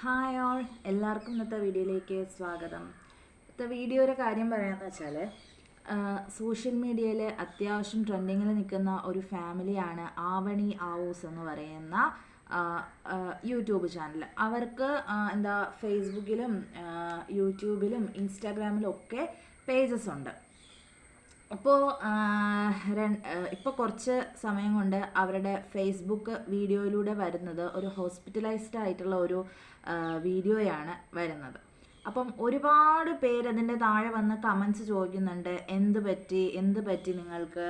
Hi all എല്ലാവർക്കും ഇന്നത്തെ വീഡിയോയിലേക്ക് സ്വാഗതം. ഇന്നത്തെ വീഡിയോയുടെ കാര്യം പറയാമെന്ന് വെച്ചാൽ സോഷ്യൽ മീഡിയയിൽ അത്യാവശ്യം ട്രെൻഡിങ്ങിൽ നിൽക്കുന്ന ഒരു ഫാമിലിയാണ് ആവണി ആവൂസ് എന്ന് പറയുന്ന യൂട്യൂബ് ചാനൽ അവർക്ക് എന്താ ഫേസ്ബുക്കിലും യൂട്യൂബിലും ഇൻസ്റ്റാഗ്രാമിലും ഒക്കെ പേജസ് ഉണ്ട്. അപ്പോൾ ഇപ്പോൾ കുറച്ച് സമയം കൊണ്ട് അവരുടെ ഫേസ്ബുക്ക് വീഡിയോയിലൂടെ വരുന്നത് ഒരു ഹോസ്പിറ്റലൈസ്ഡ് ആയിട്ടുള്ള ഒരു വീഡിയോയാണ് വരുന്നത്. അപ്പം ഒരുപാട് പേര് അതിന്റെ താഴെ വന്ന് കമൻസ് ചോദിക്കുന്നുണ്ട് എന്ത് പറ്റി എന്ത് പറ്റി നിങ്ങൾക്ക്?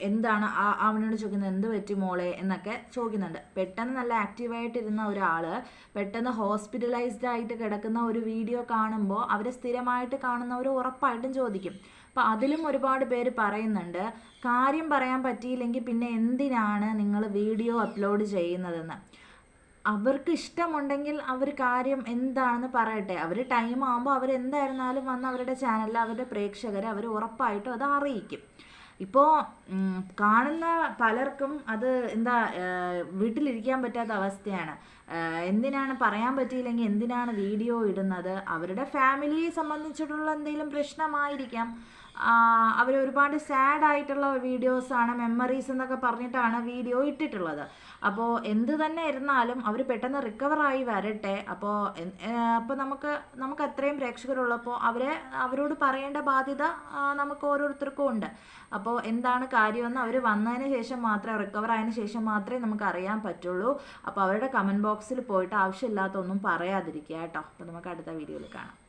എന്താണ് ആ- അവനോട് ചോദിക്കുന്നത് എന്ത് പറ്റി മോളെ? എന്നൊക്കെ ചോദിക്കുന്നുണ്ട്. പെട്ടെന്ന് നല്ല ആക്റ്റീവായിട്ടിരുന്ന ഒരാൾ പെട്ടെന്ന് ഹോസ്പിറ്റലൈസ്ഡ് ആയിട്ട് കിടക്കുന്ന ഒരു വീഡിയോ കാണുമ്പോൾ അവരെ സ്ഥിരമായിട്ട് കാണുന്നവർ ഉറപ്പായിട്ടും ചോദിക്കും. അപ്പം അതിലും ഒരുപാട് പേര് പറയുന്നുണ്ട് കാര്യം പറയാൻ പറ്റിയില്ലെങ്കിൽ പിന്നെ എന്തിനാണ് നിങ്ങൾ വീഡിയോ അപ്ലോഡ് ചെയ്യുന്നതെന്ന്? അവർക്ക് ഇഷ്ടമുണ്ടെങ്കിൽ അവർ കാര്യം എന്താണെന്ന് പറയട്ടെ. അവർ ടൈം ആകുമ്പോൾ അവർ എന്തായിരുന്നാലും വന്ന് അവരുടെ ചാനലിൽ അവരുടെ പ്രേക്ഷകരെ അവർ ഉറപ്പായിട്ടും അത് അറിയിക്കും. ഇപ്പോൾ കാണുന്ന പലർക്കും അത് എന്താ വീട്ടിലിരിക്കാൻ പറ്റാത്ത അവസ്ഥയാണ്. എന്തിനാണ് പറയാൻ പറ്റിയില്ലെങ്കിൽ എന്തിനാണ് വീഡിയോ ഇടുന്നത്? അവരുടെ ഫാമിലിയെ സംബന്ധിച്ചിട്ടുള്ള എന്തെങ്കിലും പ്രശ്നമായിരിക്കാം. അവർ ഒരുപാട് സാഡ് ആയിട്ടുള്ള വീഡിയോസാണ് മെമ്മറീസ് എന്നൊക്കെ പറഞ്ഞിട്ടാണ് വീഡിയോ ഇട്ടിട്ടുള്ളത്. അപ്പോൾ എന്ത് തന്നെ ഇരുന്നാലും അവർ പെട്ടെന്ന് റിക്കവറായി വരട്ടെ. അപ്പോൾ അപ്പോൾ നമുക്ക് നമുക്ക് അത്രയും പ്രേക്ഷകരുള്ളപ്പോൾ അവരെ അവരോട് പറയേണ്ട ബാധ്യത നമുക്ക് ഓരോരുത്തർക്കും ഉണ്ട്. അപ്പോൾ എന്താണ് കാര്യമെന്ന് അവർ വന്നതിന് ശേഷം മാത്രമേ റിക്കവർ ആയതിന് ശേഷം മാത്രമേ നമുക്ക് അറിയാൻ പറ്റുള്ളൂ. അപ്പോൾ അവരുടെ കമന്റ് ബോക്സിൽ പോയിട്ട് ആവശ്യമില്ലാത്ത ഒന്നും പറയാതിരിക്കുക കേട്ടോ. അപ്പോൾ നമുക്ക് അടുത്ത വീഡിയോയിൽ കാണാം.